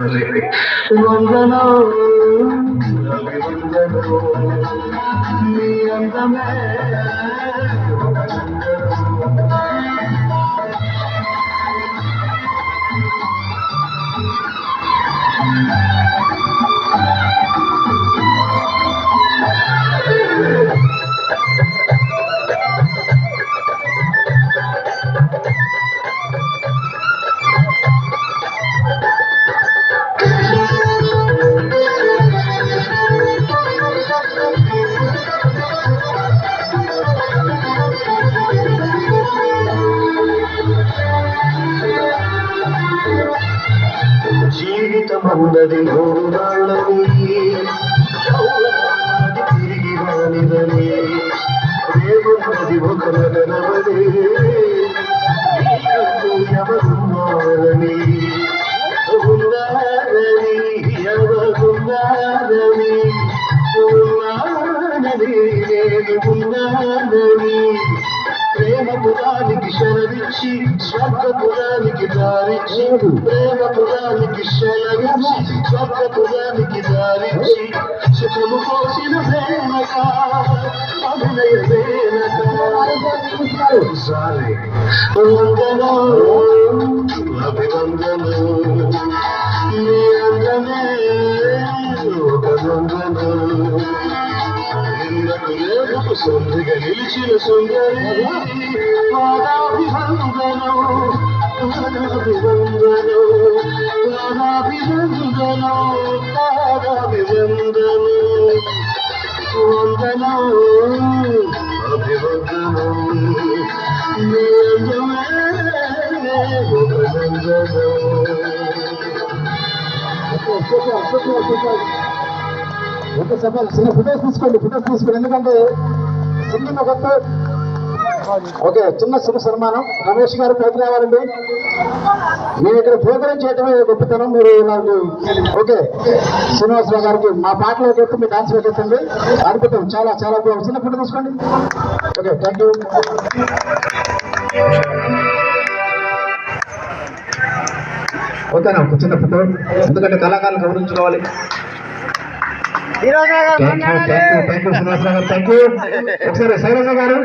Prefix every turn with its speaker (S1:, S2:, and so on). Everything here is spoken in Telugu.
S1: వందనం అభివందనం నీ అందమే ఒక వందనం. జీవితం అన్నది మూడు నాళ్ళని తిరిగి రానిదని. ప్రేమన్నది ఒక నగరమని ఎవరున్నారని. ఉన్నారని ఎవరున్నారని. నేను ti, svaka po veliki darici, prema po veliki šeljevici, svaka po veliki darici, se po lukovci na zemljaka, a mi ne je zemljaka. Zari, vandana, labi vandana, లేఖకు సంధిగా నిలిచిన సుందరి. పాదాభివందనం పాదాభివందనం పాదాభివందనం పాదాభివందనం. వందనం అభివందనం నీ అందమే ఒక వందనం
S2: ఒక సభ ఓకే చిన్న ఫుటేజ్ తీసుకోండి ఫుటేజ్ తీసుకోండి. ఎందుకంటే సింగింగ్ కొత్త. ఓకే చిన్న శుభ సన్మానం. రమేష్ గారు పైకి రావాలండి. మేము ఇక్కడ ప్రోగ్రాం చేయడమే గొప్పతనం. మీరు నాకు ఓకే శ్రీనివాసరావు గారికి మా పాటలో ఎత్తి మీ డాన్స్ పెట్టండి అద్భుతం. చాలా చాలా బాగుంది. చిన్న ఫోటో తీసుకోండి. ఓకే థ్యాంక్ యూ ఓకేనా ఒక చిన్న ఫోటో. ఎందుకంటే కళాకారులు గౌరవించుకోవాలి thank you thank you thank you Srinivasa Rao గారు థ్యాంక్ యూ ఒకసారి శైలజ గారు.